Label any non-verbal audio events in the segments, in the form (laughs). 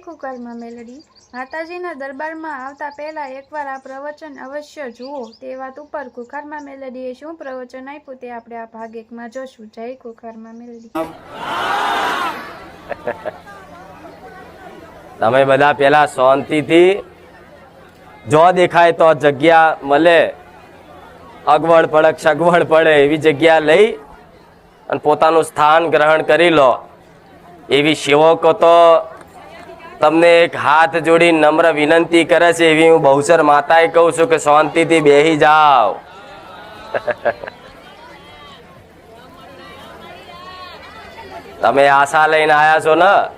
કુકરમાં મેલડી. માતાજીના દરબારમાં આવતા પહેલા એકવાર આ પ્રવચન અવશ્ય જુઓ. તે વાત ઉપર કુખારમાં, મેલડીએ શું પ્રવચન આપ્યું તે આપણે આ ભાગ એકમાં જોશું. જય કુખારમાં, મેલડી. (laughs) તમે બધા પેલા શાંતિથી જો દેખાય તો જગ્યા મળે. અગવડ પડક સગવડ પડે એવી જગ્યા લઈ અને પોતાનું સ્થાન ગ્રહણ કરી લો. એવી સેવકો તો તમને એક હાથ જોડી નમ્ર વિનંતી કરે છે એવી હું બહુસર માતાએ કહું છું કે શાંતિથી બેહી જાઓ. (laughs) તમે આશા લઈને આયા છો ને?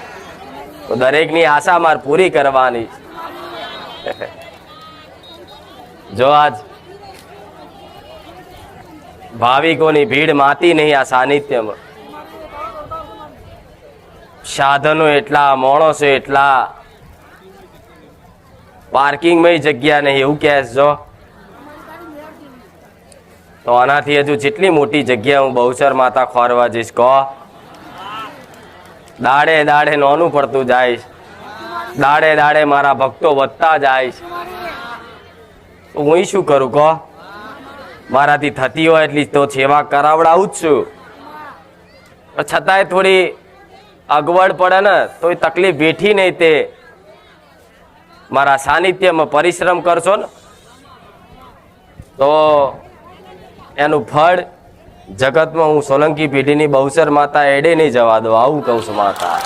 (laughs) દરેકની આશા માર પૂરી કરવાની. (laughs) જો આજ ભાવિકોની ભીડ માતી નહીં આ સાનિધ્યમાં. સાધનો એટલા, માણસો એટલા. પાર્કિંગમાં જગ્યા નહીં, એવું કહેશ જો. તો આનાથી હજુ જેટલી મોટી જગ્યા હું બહુચર માતા ખોરવા જઈશ, કહો. દાડે દાડે નોનું પડતું જાઈશ. દાડે દાડે મારા ભક્તો વધતા જાઈશ. તો હું શું કરું, કહો? મારાથી થતી હોય એટલી તો સેવા કરાવડાવું જ છું. છતાંય થોડી અગવડ પડે ને તો એ તકલીફ વેઠી નહીં તે. મારા સાનિધ્યમાં પરિશ્રમ કરશો ને, તો એનું ફળ જગતમાં હું સોલંકી પેઢીની બહુસર માતા એડે નહીં જવા દો આવું કહું છું માતા.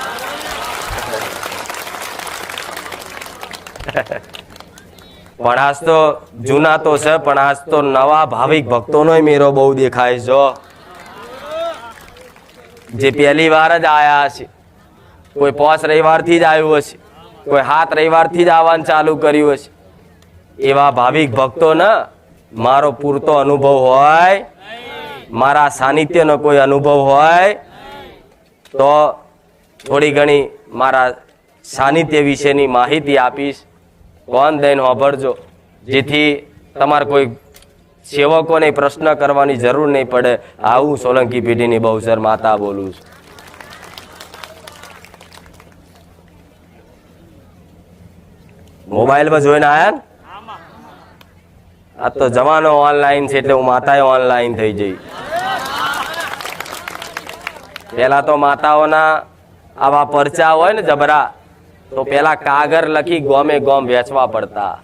પણ આજ તો જૂના તો છે, પણ આજ તો નવા ભાવિક ભક્તોનો મેરો બહુ દેખાય છે જો જે પહેલી વાર જ આયા છે. કોઈ પોચ રવિવારથી જ આવ્યું હશે, કોઈ હાથ રવિવારથી જ આવવાનું ચાલુ કર્યું હશે. એવા ભાવિક ભક્તોને મારો પૂરતો અનુભવ હોય, મારા સાનિધ્યનો કોઈ અનુભવ હોય, તો થોડી ઘણી મારા સાનિધ્ય વિશેની માહિતી આપીશ. કોણ દઈને વાભરજો જેથી તમારે કોઈ સેવકોને પ્રશ્ન કરવાની જરૂર નહીં પડે. આવું સોલંકી પેઢીની બહુસર માતા બોલું છું. મોબાઈલમાં જોઈને આયા આ તો જમાનો ઓનલાઈન છે એટલે હું માતાએ ઓનલાઈન થઈ જઈ. પેલા તો માતાઓના આવા પરચા હોય ને જબરા તો પેલા કાગર લખી ગોમે ગોમ વેચવા પડતા.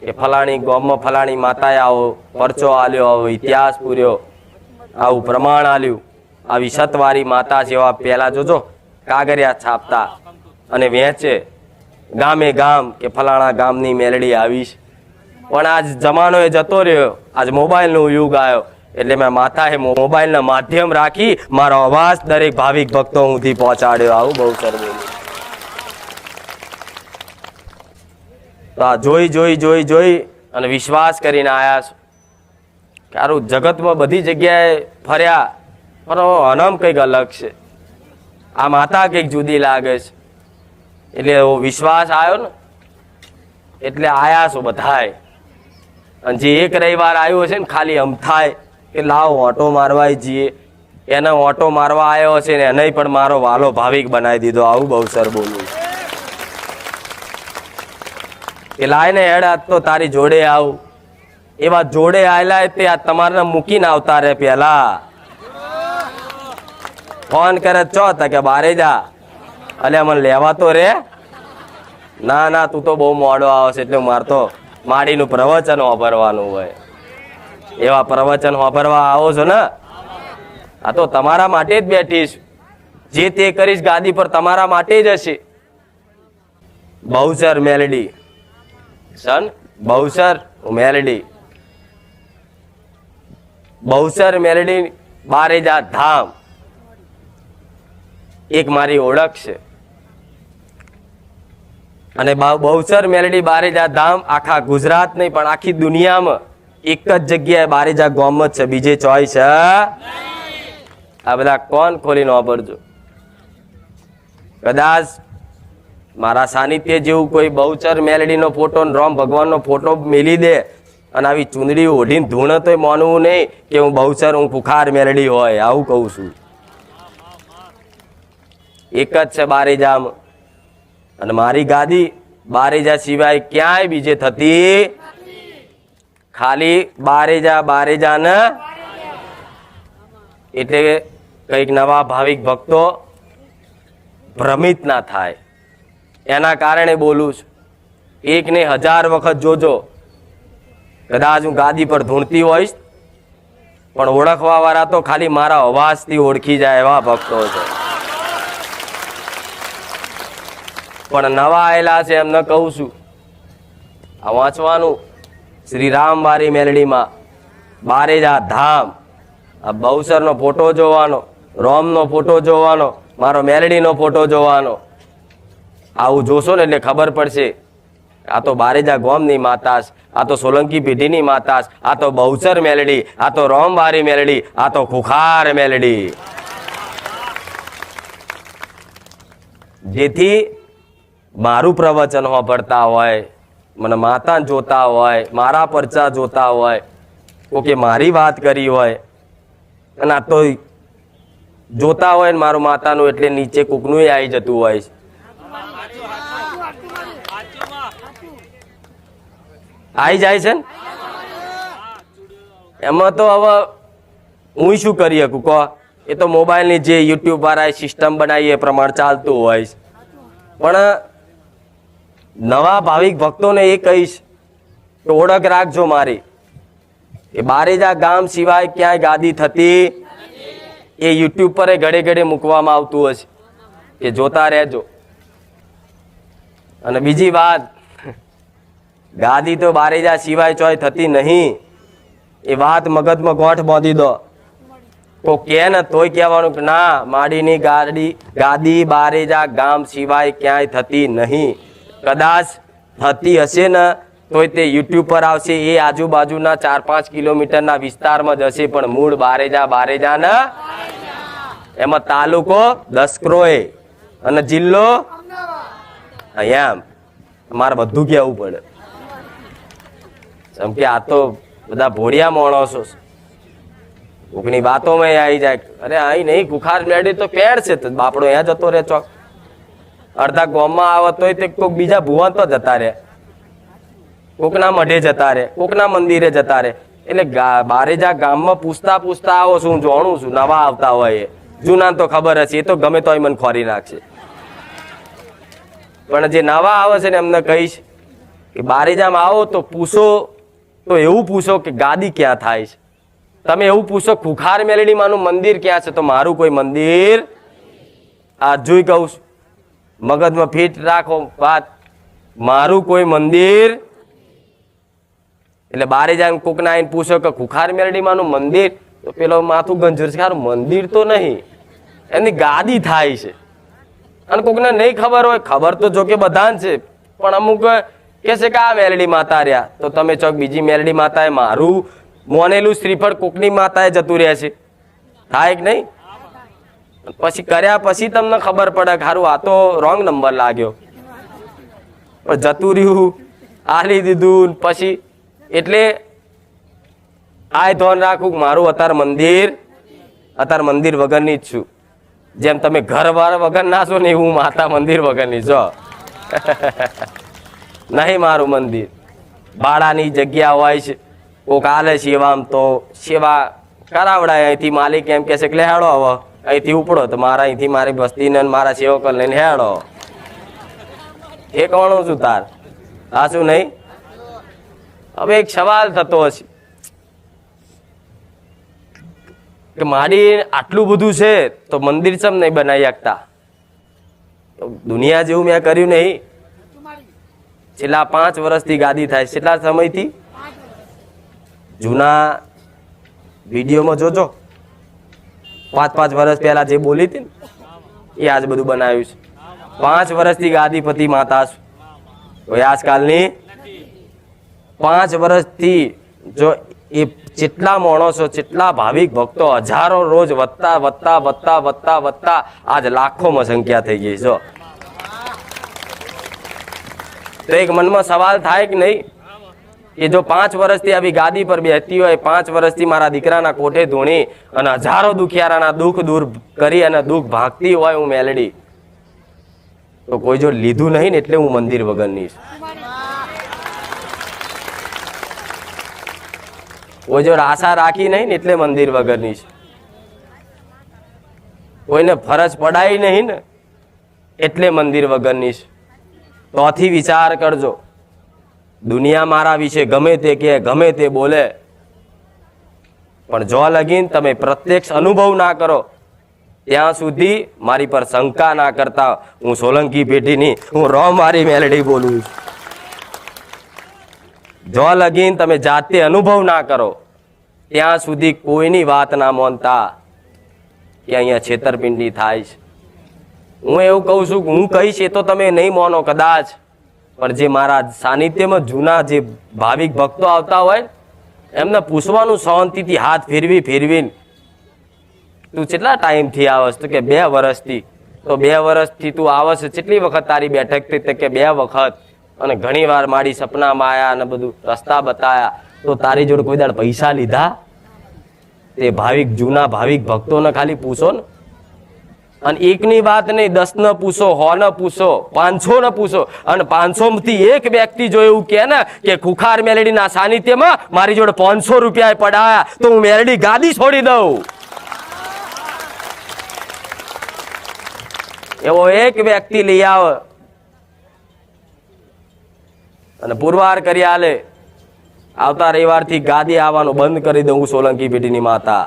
કે ફલાણી ગોમમાં ફલાણી માતાએ આવો પરચો આલ્યો આવો ઇતિહાસ પૂર્યો આવું પ્રમાણ આલ્યું. આવી સતવારી માતા જેવા પેલા જોજો કાગરિયા છાપતા અને વેચે. ગામે ગામ કે ફલાણા ગામની મેલડી આવીશ. પણ આજ જમાનો એ જતો રહ્યો. આજ મોબાઈલનો યુગ આવ્યો. એટલે મેં માતાએ મોબાઈલના માધ્યમ રાખી મારો અવાજ દરેક ભાવિક ભક્તો સુધી પહોંચાડ્યો. આવું બહુ સરસ તો આ જોઈ જોઈ જોઈ જોઈ અને વિશ્વાસ કરીને આવ્યા છો. કારું જગતમાં બધી જગ્યાએ ફર્યા. પણ અનમ કંઈક અલગ છે. આ માતા કંઈક જુદી લાગે છે. એટલે એવો વિશ્વાસ આવ્યો ને, એટલે આયા છો બધાય. અને જે એક રવિવાર આવ્યો છે ને, ખાલી અમ થાય કે લાવ ઓટો મારવા જઈએ. એને ઓટો મારવા આવ્યો છે ને એને પણ મારો વાલો ભાવિક બનાવી દીધો. આવું બહુ સર બોલું. કે લાય ને હેડ તો તારી જોડે આવું. એવા જોડે આયેલા તે આ તમારે મૂકીને આવતા રે પેલા. ફોન કરે ચો કે બારે જા. અલે, મને લેવા તો રે. ના ના, તું તો બહુ મોડો આવશે, એટલે મારે તો માડીનું પ્રવચન વાપરવાનું હોય. એવા પ્રવચન વાપરવા આવો છો ને? આ તો તમારા માટે જ બેઠીશ જે તે કરીશ ગાદી પર તમારા માટે જ હશે. બહુસર મેલડી. સન, બહુસર મેલડી. બહુસર મેલડી બારેજા ધામ. એક મારી ઓળખ છે. અને બહુ- બહુચર મેલડી બારેજા ધામ, આખા ગુજરાત નહીં, પણ આખી દુનિયામાં એક જ જગ્યાએ બારેજા ગોમ છે. બીજે ચોઈસ છે આ બધા કોણ ખોલીને વાપરજો કદાચ મારા સાનિધ્ય જેવું કોઈ બહુચર મેલડીનો ફોટો રોમ ભગવાનનો ફોટો મેલી દે અને આવી ચૂંદડી ઓઢીને ધૂણ તોય માનવું નહીં કે હું બહુચર હું પુખાર મેલડી હોય. આવું કહું છું. એક જ છે બારેજામ. અને મારી ગાદી બારેજા સિવાય ક્યાંય બીજે થતી ખાલી બારેજા બારેજા ને એટલે કંઈક નવા ભાવિક ભક્તો ભ્રમિત ના થાય. એના કારણે બોલું છું. એક ને હજાર વખત જોજો. કદાચ હું ગાદી પર ધૂણતી હોઈશ, પણ ઓળખવા વાળા તો ખાલી મારા અવાજથી ઓળખી જાય એવા ભક્તો છે. પણ નવા આવેલા છે એમને કહું છું. આ વાંચવાનું શ્રી રામવારી મેલડીમાં બારેજા ધામ, આ બહુસરનો ફોટો જોવાનો, રોમનો ફોટો જોવાનો, મારો મેલડીનો ફોટો જોવાનો. આવું જોશો ને એટલે ખબર પડશે. આ તો બારેજા ગોમની માતાશ આ તો સોલંકી પેઢીની માતાશ આ તો બહુચર મેલડી, આ તો રોમવારી મેલડી, આ તો ખુખાર મેલડી. જેથી મારું પ્રવચન સાંભળતા હોય, મને માતા જોતા હોય, મારા પરચા જોતા હોય, કોકે મારી વાત કરી હોય, અને આ તો જોતા હોય ને મારું માતાનું એટલે નીચે કોકનું આવી જતું હોય છે. આવી જાય છે ને? એમાં તો હવે હું શું કરી શકું? કહો. એ તો મોબાઈલની જે યુટ્યુબ વાળા સિસ્ટમ બનાવી એ પ્રમાણે ચાલતું હોય છે. પણ નવા ભાવિક ભક્તોને એ કહીશ કે ઓળખ રાખજો મારી. એ બારેજા ગામ સિવાય ક્યાંય ગાદી થતી એ યુટ્યુબ પર એ ઘડે ઘડે મૂકવામાં આવતું હશે. કે જોતા રહેજો. અને બીજી વાત, ગાદી તો બારેજા સિવાય ચોય થતી નહીં. એ વાત મગજમાં ગોઠ બાંધી દો. તો કે ને તોય કહેવાનું કે ના, માડીની ગાડી, ગાદી બારેજા ગામ સિવાય ક્યાંય થતી નહીં. કદાચ થતી હશે ને, તોય તે યુટ્યુબ પર આવશે. એ આજુબાજુના ચાર પાંચ કિલોમીટરના વિસ્તારમાં જ હશે. પણ મૂળ બારેજા બારેજા ને? એમાં તાલુકો દસક્રોય અને જિલ્લો અહીંયા મારે બધું કહેવું પડે. જેમ કે આ તો બધા ભોળિયા માણસો કોકની વાતોમાં આવી જાય અરે, અહીં નહીં, કુખાર મેળવી તો પેડ છે. બાપડો અહીંયા જતો રહે ચોક અડધા ગામમાં આવે હોય તે કોઈક બીજા ભુવન તો જતા રહે. કોકના મઢે જતા રહે, કોકના મંદિરે જતા રહે. એટલે બારે બારેજા ગામમાં પૂછતા પૂછતા આવો છું, જોણું છું, નવા આવતા હોય જૂના તો ખબર હશે, એ તો ગમે તોય મને ખોરી નાખશે. પણ જે નવા આવે છે ને, એમને કહીશ કે બારેજામાં આવો તો પૂછો, તો એવું પૂછો કે ગાદી ક્યાં થાય છે? તમે એવું પૂછો, ખુખાર મેલડીમાંનું મંદિર ક્યાં છે? તો મારું કોઈ મંદિર આ જોઈ કહું છું. મગજમાં ફિટ રાખો. વાત મારું કોઈ મંદિર એટલે બારે જાય કોકના આવીને પૂછો કે ખુખાર મેરડીમાંનું મંદિર તો પેલો માથું ગંજર છે. "હારું, મંદિર તો નહીં. એની ગાદી થાય છે. અને કોકને નહીં ખબર હોય ખબર તો જો કે બધાને છે. પણ અમુક કે છે કે આ મેલડી માતા રહ્યા. તો તમે ચોક બીજી મેલડી માતાએ મારું મોનેલું શ્રીફળ કોકની માતાએ જતું રહે છે. થાય કે નહીં? પછી કર્યા પછી તમને ખબર પડે કે હારું, આ તો રોંગ નંબર લાગ્યો. પણ જતું રહ્યું, આલી દીધું પછી એટલે આ ધોન રાખવું કે મારું અત્યારે મંદિર અત્યારે મંદિર વગરની જ છું. જેમ તમે ઘર વાર વગર ના છો ને હું માતા મંદિર વગરની છો (laughs) નહીં મારું મંદિર. ભાડાની જગ્યા હોય છે. કોક આલે સેવામ તો સેવા કરાવડાય અહીંથી માલિક એમ કહે છે કે લે હેડો હવે અહીંથી ઉપડો તો મારા અહીંથી મારી બસ્તીને ને મારા સેવકો લઈને હેડો. એ કોણ છું તાર. હા, શું નહીં? હવે એક સવાલ થતો હશે. કે મારી આટલું બધું છે તો મંદિર ચમ નહીં બનાવી શકતા? દુનિયા જેવું મેં કર્યું નહીં. છેલ્લા પાંચ વર્ષથી ગાદી થાય છે. કેટલા સમયથી? જૂના વિડીયોમાં જોજો. પાંચ પાંચ વર્ષ પહેલા જે બોલી હતી એ આજ બધું બનાવ્યું છે. પાંચ વર્ષથી ગાદીપતિ માતા છું. કોઈ આજકાલની પાંચ વર્ષથી જો એ જેટલા માણસો, જેટલા ભાવિક ભક્તો હજારો રોજ વધતા વધતા વધતા વધતા વધતા આજ લાખોમાં સંખ્યા થઈ ગઈ જો. તો એક મનમાં સવાલ થાય કે નહીં? કે જો પાંચ વર્ષથી આવી ગાદી પર બેસતી હોય, પાંચ વર્ષથી મારા દીકરાના કોઠે ધૂણી અને હજારો દુખિયારાના દુઃખ દૂર કરી અને દુઃખ ભાગતી હોય હું મેલડી. તો કોઈ જો લીધું નહીં ને એટલે હું મંદિર વગરની છું. કોઈ જો આશા રાખી નહીં ને એટલે મંદિર વગરની છે. કોઈને ફરજ પડાય નહીં ને એટલે મંદિર વગરની છે. તોથી વિચાર કરજો. દુનિયા મારા વિશે ગમે તે કે ગમે તે બોલે. પણ જો લગીન તમે પ્રત્યક્ષ અનુભવ ના કરો, ત્યાં સુધી મારી પર શંકા ના કરતા હું સોલંકી પેઢીની, હું રો મારી મેલડી બોલું છું. જો લગીન તમે જાતે અનુભવ ના કરો, ત્યાં સુધી કોઈની વાત ના માનતા કે અહીંયા છેતરપિંડી થાય છે. હું એવું કહું છું હું કહીશ એ તો તમે નહીં માનો કદાચ. પણ જે મારા સાનિધ્યમાં જૂના જે ભાવિક ભક્તો આવતા હોય, એમને પૂછવાનું શાંતિથી હાથ ફેરવી ફેરવીને, તું કેટલા ટાઈમથી આવસ? તો કે બે વર્ષથી તો બે વર્ષથી તું આવસ? કેટલી વખત તારી બેઠક થઈ? કે બે વખત. અને ઘણી વાર મારી સપનામાં આવ્યા અને બધું રસ્તા બતાયા. તો તારી જોડે કોઈ દાડ પૈસા લીધા? તે ભાવિક, જૂના ભાવિક ભક્તોને ખાલી પૂછો ને. અને એકની વાત નહીં દસ ન પૂછો હો ન પૂછો પાંચસો ન પૂછો. અને પાંચસો થી એક વ્યક્તિ જો એવું કે ને કે ખુખાર મેલેડીના સાનિધ્યમાં મારી જોડે પાંચસો રૂપિયા પડાયા, તો હું મેલેડી ગાદી છોડી દઉં. એવો એક વ્યક્તિ લઈ આવ. અને પુરવાર કરી આલે. આવતા રવિવારથી ગાદી આવવાનું બંધ કરી દઉં સોલંકી પેઢીની માતા.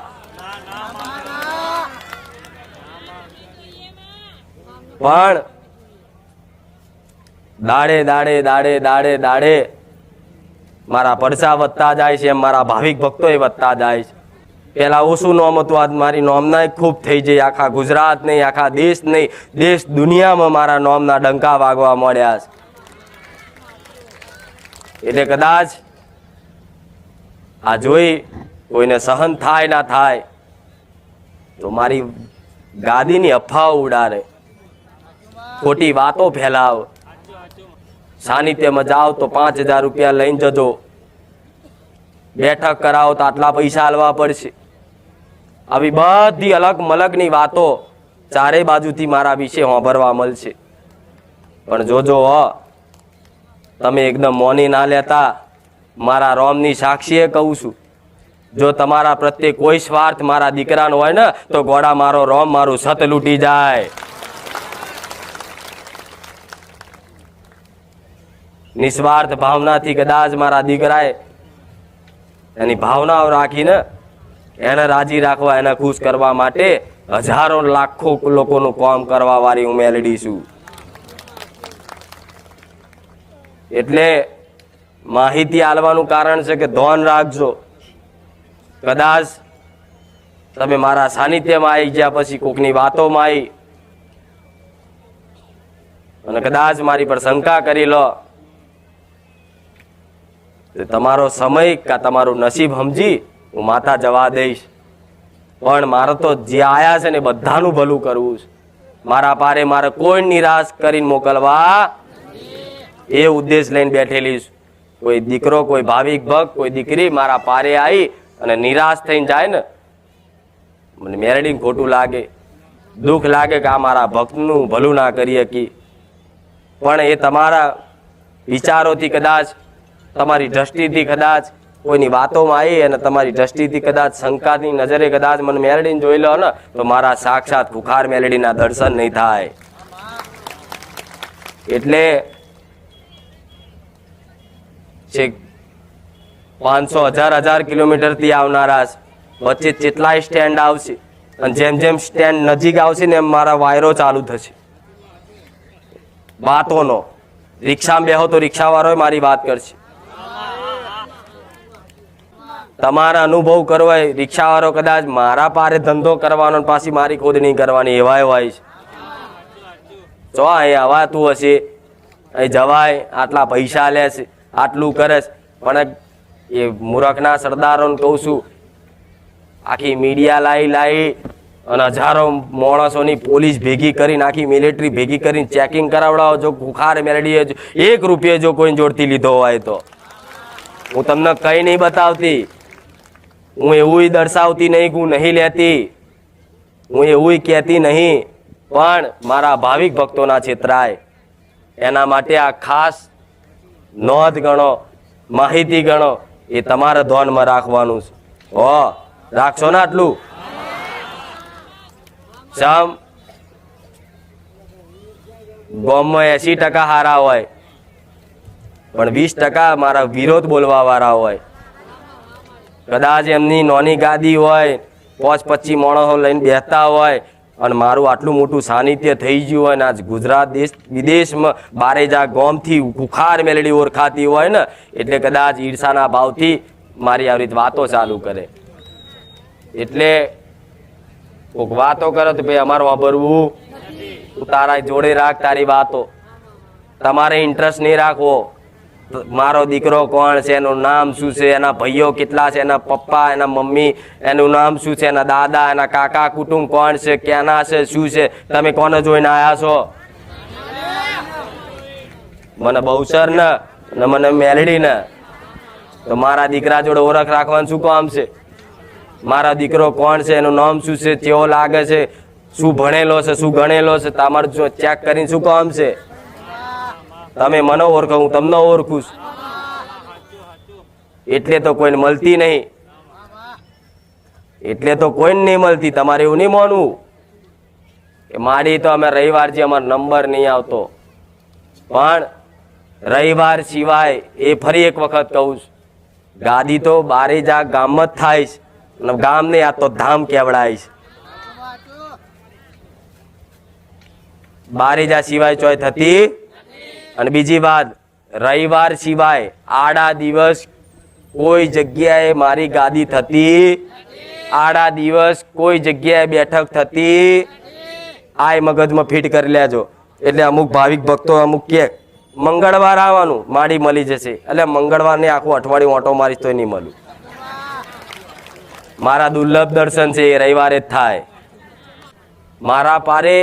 પણ દાડે દાડે દાડે દાડે દાડે મારા પડસા વધતા જાય છે એમ મારા ભાવિક ભક્તો વધતા જાય છે. પેલા ઓછું નોમ હતું, આજ મારી નોમના ખૂબ થઈ જાય આખા ગુજરાત નહીં, આખા દેશ નહીં, દેશ દુનિયામાં મારા નોમના ડંકા વાગવા મળ્યા છે. એટલે કદાચ આ જોઈ કોઈને સહન થાય, ના થાય, તો મારી ગાદીની અફવાઓ ઉડાડે. ખોટી વાતો ફેલાવ. સાનિધ્યમાં જાઓ તો પાંચ હજાર રૂપિયા લઈને જજો. બેઠક કરાવો તો આટલા પૈસા હાલવા પડશે. આવી બધી અલગ મલગની વાતો ચારે બાજુથી મારા વિશે સાંભળવા મળશે. પણ જોજો હો, તમે એકદમ મોની ના લેતા મારા રોમની સાક્ષીએ કહું છું. જો તમારા પ્રત્યે કોઈ સ્વાર્થ મારા દીકરાનો હોય ને, તો ઘોડા મારો, રોમ મારું, સત લૂટી જાય. નિસ્વાર્થ ભાવનાથી કદાચ મારા દીકરાએ એની ભાવનાઓ રાખીને એને રાજી રાખવા, એને ખુશ કરવા માટે હજારો લાખો લોકોનું કામ કરવા વાળી હું મેલડી છું. એટલે માહિતી આલવાનું કારણ છે કે ધોન રાખજો. કદાચ તમે મારા સાનિધ્યમાં આવી ગયા પછી કોકની વાતોમાં આવી અને કદાચ મારી પર શંકા કરી લો. તમારો સમય કાં તમારું નસીબ સમજી હું માતા જવા દઈશ. પણ મારે તો જે આયા છે ને બધાનું ભલું કરવું છે. મારા પારે મારે કોઈ નિરાશ કરીને મોકલવા એ ઉદ્દેશ લઈને બેઠેલી છું. કોઈ દીકરો, કોઈ ભાવિક ભક્ત, કોઈ દીકરી મારા પારે આવી અને નિરાશ થઈને જાય ને, મને મેરડીને ખોટું લાગે. દુઃખ લાગે કે આ મારા ભક્તનું ભલું ના કરી શકી પણ એ તમારા વિચારોથી કદાચ તમારી દ્રષ્ટિથી કદાચ કોઈની વાતોમાં આવી અને તમારી દ્રષ્ટિથી કદાચ શંકાની નજરે કદાચ મને મેલડીને જોઈ લો ને, તો મારા સાક્ષાત ભુખાર મેલડીના દર્શન નહીં થાય. એટલે છેક પાંચસો હજાર હજાર કિલોમીટરથી આવનારા વચ્ચે કેટલાય સ્ટેન્ડ આવશે, અને જેમ જેમ સ્ટેન્ડ નજીક આવશે ને એમ મારા વાયરો ચાલુ થશે. વાતોનો, રિક્ષામાં બેહો તો રિક્ષાવાળો મારી વાત કરશે. તમારા અનુભવ કરવો હોય રિક્ષાવાળો કદાચ મારા પારે ધંધો કરવાનો પાછી મારી ખોદણી કરવાની એવાય હોય છે. જો અહીં હવાતું હશે અહીં જવાય, આટલા પૈસા લે આટલું કરે છે. પણ એ મૂરખના સરદારોને કહું છું, આખી મીડિયા લાવી લાવી અને હજારો માણસોની પોલીસ ભેગી કરીને, આખી મિલિટરી ભેગી કરીને ચેકિંગ કરાવડાવો, જો ખુખાર મેલડીએ જો એક રૂપિયો જો કોઈને જોડતી લીધો હોય તો. હું તમને કંઈ નહીં બતાવતી. હું એવું દર્શાવતી નહીં હું નહીં લેતી. હું એવું કહેતી નહીં, પણ મારા ભાવિક ભક્તોના છેતરાય. એના માટે આ ખાસ નોંધ ગણો, માહિતી ગણો, એ તમારા ધોનમાં રાખવાનું છે. હો, રાખશો ને આટલું? સમ ગોમમાં એસી ટકા હારા હોય, પણ વીસ ટકા મારા વિરોધ બોલવા વાળા હોય. કદાચ એમની નોની ગાદી હોય, પોચ પચી માણસો લઈને બેસતા હોય, અને મારું આટલું મોટું સાનિધ્ય થઈ ગયું હોય ને આજ ગુજરાત દેશ, વિદેશમાં બારે જા ગોમથી ખુખાર મેલડી ઓળખાતી હોય ને, એટલે કદાચ ઈર્ષાના ભાવથી મારી આવી રીતે વાતો ચાલુ કરે. એટલે કોઈક વાતો કરો તો ભાઈ અમારું વાપરવું. તું તારા જોડે રાખ તારી વાતો. તમારે ઇન્ટરેસ્ટ નહીં રાખવો. મારો દીકરો કોણ છે? એનું નામ શું છે? એના ભાઈઓ કેટલા છે? એના પપ્પા, એના મમ્મી, એનું નામ શું છે? એના દાદા, એના કાકા, કુટુંબ કોણ છે? ક્યાંના છે? શું છે? તમે કોને જોઈને આવ્યા છો? મને બહુસર ને મને મેલડી ને. તો મારા દીકરા જોડે ઓળખ રાખવાનું શું કામ છે? મારા દીકરો કોણ છે? એનું નામ શું છે? કેવો લાગે છે? શું ભણેલો છે? શું ગણેલો છે? તમારું ચેક કરીને શું કામ છે? તમે મને ઓળખો, હું તમને ઓળખું છું. એટલે તો કોઈને મળતી નહીં. એટલે તો કોઈને નહીં મળતી, તમારે એવું નહીં માનવું. કે મારી તો અમે રવિવાર છે અમારો નંબર નહીં આવતો. પણ રવિવાર સિવાય એ ફરી એક વખત કહું છું. ગાદી તો બારે જા ગામમાં જ થાય છે. અને ગામ નહીં આ તો ધામ કેવડાય છે. બારે જા સિવાય ચોય થતી અને બીજી વાત, રવિવાર સિવાય આડા દિવસ કોઈ જગ્યાએ મારી ગાદી થતી. આડા દિવસ કોઈ જગ્યાએ બેઠક થતી. આય મગજમાં ફિટ કરી લેજો. એટલે અમુક ભાવિક ભક્તો અમુક કે, મંગળવાર આવવાનું, માડી મળી જશે. એટલે મંગળવારને આખું અઠવાડિયું ઓટો મારીશ તો નહીં મળું મારા દુર્લભ દર્શન છે, એ રવિવારે જ થાય. મારા પારે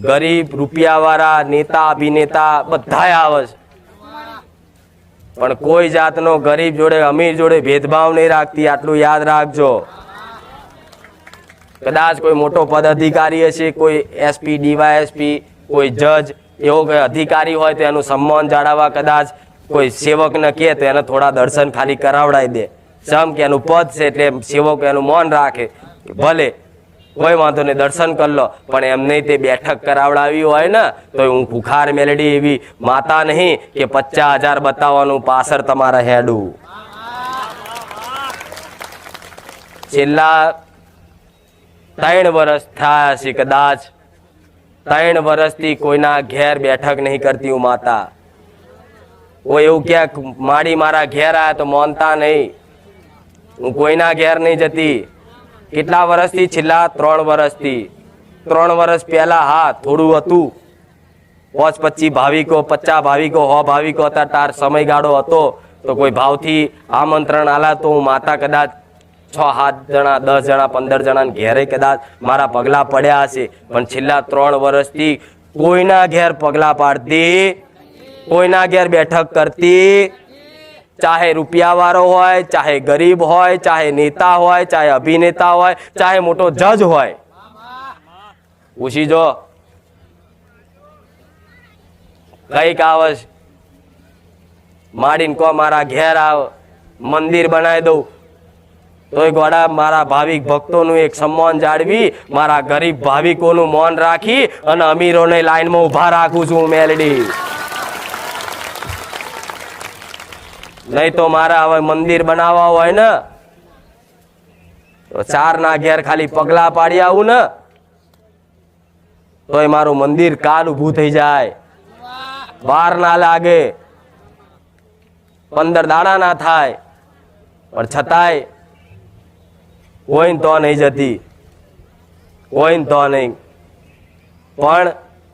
ગરીબ રૂપિયાવાળા નેતા, અભિનેતા બધાય આવે છે. પણ કોઈ જાતનો ગરીબ જોડે, અમીર જોડે ભેદભાવ નહીં રાખતી, આટલું યાદ રાખજો. કદાચ કોઈ મોટો પદ અધિકારી હશે કોઈ એસપી, ડીવાયએસપી, કોઈ જજ, એવો કોઈ અધિકારી હોય તો એનું સન્માન જાળવવા કદાચ કોઈ સેવકને કહે તો એને થોડા દર્શન ખાલી કરાવડાવી દે. સમ કે એનું પદ છે એટલે સેવક એનું મૌન રાખે. ભલે કોઈ વાંધો નહીં, દર્શન કરી લો. પણ એમને તે બેઠક કરાવડાવી હોય ને તો હું ભૂખાર મેલડી એવી માતા નહીં કે પચાસ હજાર બતાવવાનું પાછળ તમારા હેડું. છેલ્લા ત્રણ વર્ષ થયા છે કદાચ. ત્રણ વર્ષથી કોઈના ઘેર બેઠક નહીં કરતી હું માતા. કોઈ એવું ક્યાંક માડી મારા ઘેર આવ્યા તો માનતા નહીં. હું કોઈના ઘેર નહીં જતી. કેટલા વર્ષથી? છેલ્લા ત્રણ વર્ષથી. ત્રણ વર્ષ પહેલા હા, થોડું હતું. પાંચ પચીસ ભાવિકો, પચાસ ભાવિકો હો ભાવિકો હતા. તાર સમયગાળો હતો. તો કોઈ ભાવથી આમંત્રણ આલા તો હું માતા કદાચ છ, સાત જણા, દસ જણા, પંદર જણા ઘેરે કદાચ મારા પગલા પડ્યા હશે. પણ છેલ્લા ત્રણ વર્ષથી કોઈના ઘેર પગલા પાડતી, કોઈના ઘેર બેઠક કરતી ચાહે રૂપિયાવાળો હોય, ચાહે ગરીબ હોય, ચાહે નેતા હોય, ચાહે અભિનેતા હોય, ચાહે મોટો જજ હોય. પૂછી જો. કંઈક આવશ માડીને કહો મારા ઘેર આવ, મંદિર બનાવી દઉં. તોય ગોડા મારા ભાવિક ભક્તોનું એક સન્માન જાળવી, મારા ગરીબ ભાવિકોનું મૌન રાખી અને અમીરોને લાઈનમાં ઊભા રાખું છું મેલડી. નહીં તો મારે હવે મંદિર બનાવવા હોય ને, તો ચાર ના ઘેર ખાલી પગલા પાડી આવું ને, તોય મારું મંદિર કાલ ઉભું થઈ જાય. વાર ના લાગે, પંદર દાડા ના થાય, પણ છતાંય હોય તો નહીં જતી હોય તો નહીં. પણ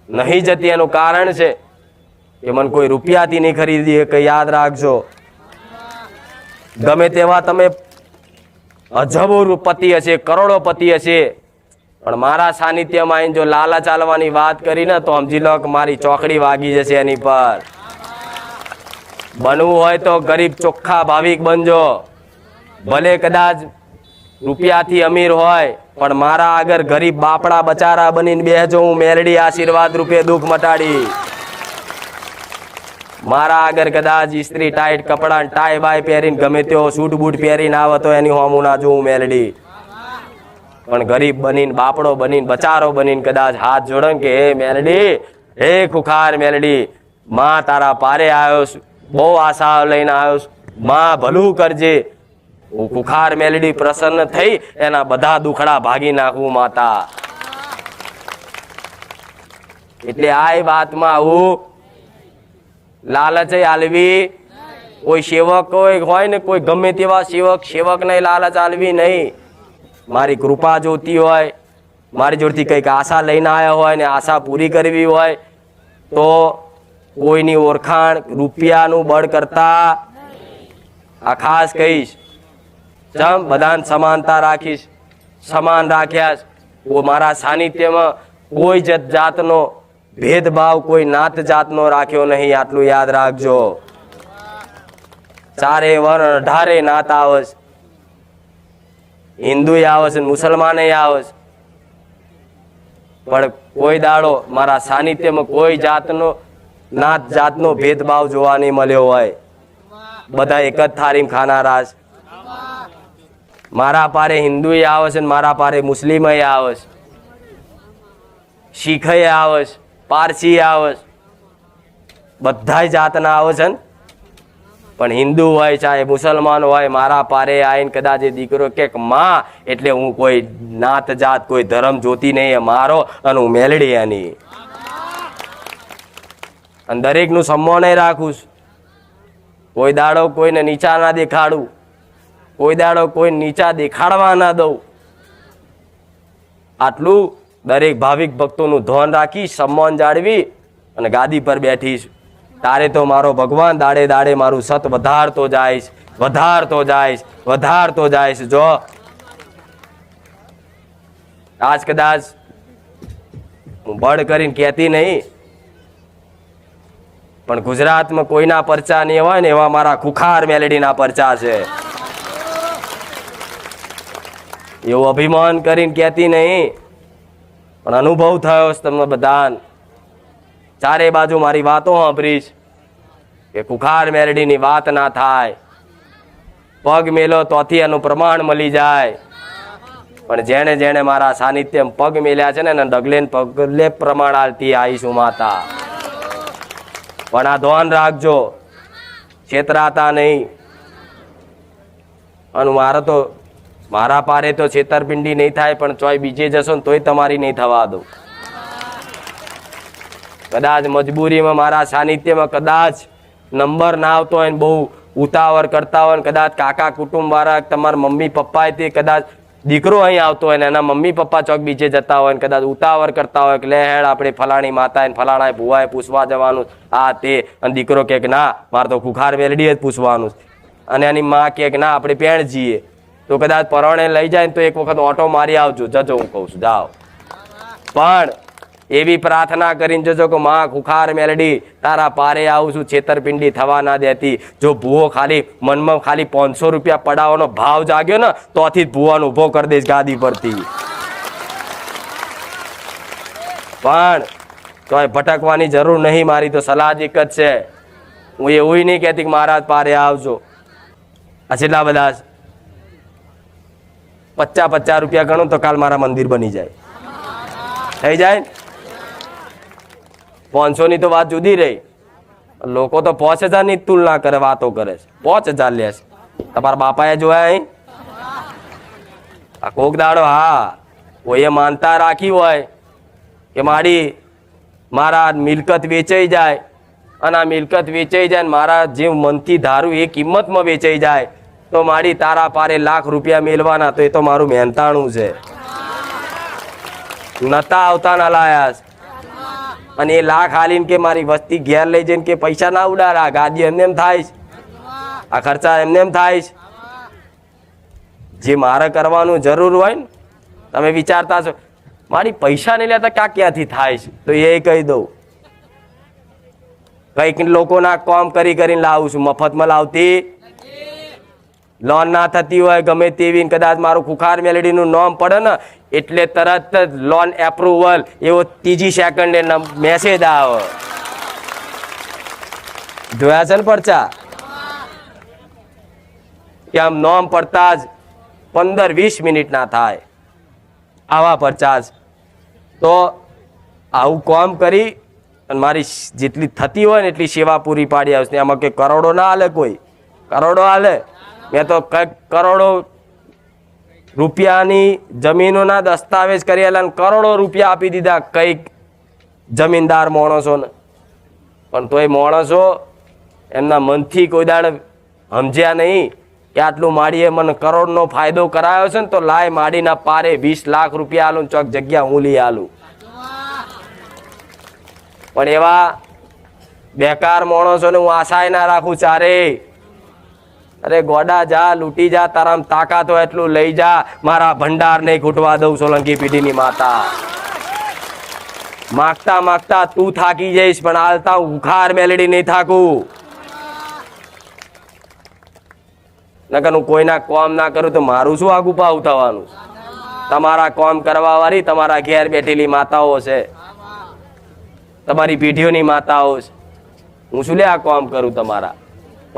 નહીં જતી એનું કારણ છે કે મને કોઈ રૂપિયાથી નહીં ખરીદી કે યાદ રાખજો. ગમે તેવા તમે અજબો પતિ હશે, કરોડોપતિ હશે, પણ મારા સાનિધ્યમાં આવીને જો લાલા ચાલવાની વાત કરી ને તો સમજી લો કે મારી ચોકડી વાગી જશે એની પર. બનવું હોય તો ગરીબ ચોખ્ખા ભાવિક બનજો. ભલે કદાચ રૂપિયાથી અમીર હોય, પણ મારા આગળ ગરીબ બાપડા બચારા બનીને બેહજો, હું મેરડી આશીર્વાદ રૂપે દુઃખ મટાડી. મારા આગળ કદાચ ઇસ્ત્રી ટાઈટ કપડા ટાઈ બાય પહેરીને ગમે તેઓ સૂટ બૂટ પહેરીને આવે તો એની હોમું ના જોઉં મેલડી. પણ ગરીબ બનીને, બાપડો બનીને, બચારો બનીને કદાચ હાથ જોડે કે, હે મેલડી, હે ખુખાર મેલડી, માં તારા પારે આવ્યો બહુ આશા લઈને આવ્યો માં ભલું કરજે. હું ખુખાર મેલડી પ્રસન્ન થઈ, એના બધા દુખડા ભાગી નાખું માતા. એટલે આ વાતમાં આવું લાલચ આલવી. કોઈ સેવક કોઈ હોય ને કોઈ ગમે તેવા સેવક સેવક ને લાલચ આલવી નહીં. મારી કૃપા જોતી હોય, મારી જોડથી કંઈક આશા લઈને આવ્યા હોય ને આશા પૂરી કરવી હોય, તો કોઈની ઓળખાણ રૂપિયાનું બળ કરતા આ ખાસ કહીશ. ચમ, બધાને સમાનતા રાખીશ. સમાન રાખ્યા મારા સાનિધ્યમાં કોઈ જ જાતનો ભેદભાવ કોઈ નાત જાતનો રાખ્યો નહીં, આટલું યાદ રાખજો. ચારે વર્ણ અઢારે નાત આવશ. હિન્દુ આવશ મુસલમાને આવશ. પણ કોઈ દાડો મારા સાનિધ્યમાં કોઈ જાતનો, નાત જાતનો ભેદભાવ જોવા નહીં મળ્યો હોય. બધા એક જ થાળીમાં ખાનારા મારા પારે હિન્દુ આવે છે ને મારા પારે મુસ્લિમ આવશ. છે શીખ આવે છે પારસી આવે બધા જાતના આવે છે ને. પણ હિન્દુ હોય ચાહે મુસલમાન હોય, મારા પારે આવીને કદાચ એ દીકરો કે માં, એટલે હું કોઈ નાત જાત, કોઈ ધર્મ જોતી નહીં, એ મારો અને હું મેલડી એની. અને દરેકનું સન્માન રાખું છું. કોઈ દાડો કોઈને નીચા ના દેખાડું, કોઈ દાડો કોઈ નીચા દેખાડવા ના દઉં. આટલું દરેક ભાવિક ભક્તોનું ધ્યાન રાખી સન્માન જાળવી અને ગાદી પર બેઠીશ તારે તો મારો ભગવાન દાડે દાડે મારું સત વધારતો જાઈશ વધારતો જાઈશ વધારતો જાઈશ જો. આજ કદાચ હું બળ કરીને કહેતી નહીં, પણ ગુજરાતમાં કોઈના પરચા નહીં હોય ને એવા મારા ખુખાર મેલેડીના પરચા છે. એવું અભિમાન કરીને કહેતી નહીં પણ અનુભવ થયો છે તમને બધાને. ચારે બાજુ મારી વાતો સાંભળીશ કે કુખાર મેરડીની વાત ના થાય. પગ મેલો તોથી એનું પ્રમાણ મળી જાય. પણ જેણે જેણે મારા સાનિધ્યમ પગ મેલ્યા છે ને, એને ડગલે પગલે પ્રમાણ આલતી આઈશું માતા. પણ આ ધ્યાન રાખજો, છેતરાતા નહીં. અને મારે તો મારા પારે તો છેતરપિંડી નહીં થાય, પણ ચોય બીજે જશો ને તોય તમારી નહીં થવા દઉં. કદાચ મજબૂરીમાં મારા સાનિધ્યમાં કદાચ નંબર ના આવતો હોય ને બહુ ઉતાવળ કરતા હોય ને કદાચ કાકા કુટુંબ વાળા, તમારા મમ્મી પપ્પા તે કદાચ દીકરો અહીં આવતો હોય ને એના મમ્મી પપ્પા ચોક બીજે જતા હોય ને કદાચ ઉતાવળ કરતા હોય કે હેડ આપણે ફલાણી માતા ફલાણા ભુવાએ પૂછવા જવાનું આ તે. અને દીકરો કે ના, મારે તો ખુખાર વેલડીએ જ પૂછવાનું. અને એની માં કે ના, આપણે પેણ જઈએ તો કદાચ પરણે લઈ જાય ને તો એક વખત ઓટો મારી આવજો. જજો હું કહું છું. જાઓ. પણ એવી પ્રાર્થના કરીને જજો કે માં ખુખાર મેલડી, તારા પારે આવું છું, છેતરપિંડી થવા ના દેતી. જો ભૂવો ખાલી મનમાં ખાલી પાંચસો રૂપિયા પડાવવાનો ભાવ જાગ્યો ને, તોથી જ ભૂવાનો ઊભો કરી દઈશ ગાદી પરથી. પણ તોય ભટકવાની જરૂર નહીં, મારી તો સલાહ એક જ છે. હું એવું નહીં કહેતી કે મહારાજ પારે આવજો. આ છેલ્લા બધા પચાસ પચાસ રૂપિયા ગણો તો કાલ મારા મંદિર બની જાય. થઈ જાય? પાંચસો ની તો વાત જુદી રહી. લોકો તો પાંચ હજારની તુલના કરે, વાતો કરે છે. પાંચ હજાર લે છે. તમારા બાપાએ જોયા અહીં? આ કોક દાડો, હા. કોઈએ માનતા રાખી હોય કે મારી, મારા મિલકત વેચાઈ જાય અને આ મિલકત વેચાઈ જાય મારા જે મનથી ધારું એ કિંમતમાં વેચાઈ જાય તો મારી તારા પારે લાખ રૂપિયા મેળવાના તો એ તો મારું મહેનતાણું છે. નતા આવતા ના લાયાસ અને એ લાખ હાલીને કે મારી વસ્તી ઘેર લઈ જઈને કે પૈસા ના ઉડાડા ગાદી એમને એમ થાય આ ખર્ચા એમને એમ થાય જે મારે કરવાનું જરૂર હોય ને, તમે વિચારતા છો, મારી પૈસા નહીં લેતા ક્યાં ક્યાંથી થાય છે? તો એ કહી દઉં. કંઈક લોકોના કામ કરી કરીને લાવું છું, મફતમાં લાવતી લોન ના થતી હોય, ગમે તેવી કદાચ મારું ખુખાર મેલેડીનું નોમ પડે ને, એટલે તરત જ લોન એપ્રુવલ એવો ત્રીજી સેકન્ડે મેસેજ આવે. જોયા છે ને પરચા? કે આમ નોમ પડતા જ પંદર વીસ મિનિટ ના થાય. આવા પરચા તો આવું કામ કરી અને મારી જેટલી થતી હોય ને એટલી સેવા પૂરી પાડી આવશે. એમાં કે કરોડો ના હાલે કોઈ. કરોડો હાલે. મેં તો કંઈક કરોડો રૂપિયાની જમીનોના દસ્તાવેજ કરેલા અને કરોડો રૂપિયા આપી દીધા કંઈક જમીનદાર માણસોને. પણ તોય માણસો એમના મનથી કોઈ દાડ સમજ્યા નહીં કે આટલું માડીએ મને કરોડનો ફાયદો કરાયો છે ને તો લાય માડીના પારે વીસ લાખ રૂપિયા આલું ચોક જગ્યા હું લઈ આલું. પણ એવા બેકાર માણસોને હું આશાય ના રાખું ચારે. અરે ગોડા જા, લૂંટી જા, તારામ તાકાત એટલું લઈ જા. મારા ભંડાર નહીં ખૂટવા દઉં સોલંકી પીઢીની માતા. માગતા માગતા તું થાકી જઈશ, પણ હાલતા ઉખાર મેલડી નહીં થાકું. નકર હું કોઈના કોમ ના કરું તો મારું શું આગુ પાવ થવાનું તમારા કોમ કરવા વાળી તમારા ઘેર બેઠેલી માતાઓ છે. તમારી પેઢીઓની માતાઓ છે. હું શું લે આ કોમ કરું તમારા?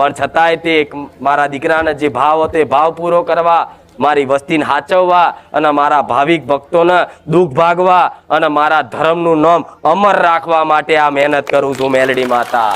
પણ છતાંય તે મારા દીકરાના જે ભાવ હતો એ ભાવ પૂરો કરવા, મારી વસ્તીને સાચવવા અને મારા ભાવિક ભક્તોને દુઃખ ભાગવા અને મારા ધર્મનું નામ અમર રાખવા માટે આ મહેનત કરું છું મેલડી માતા.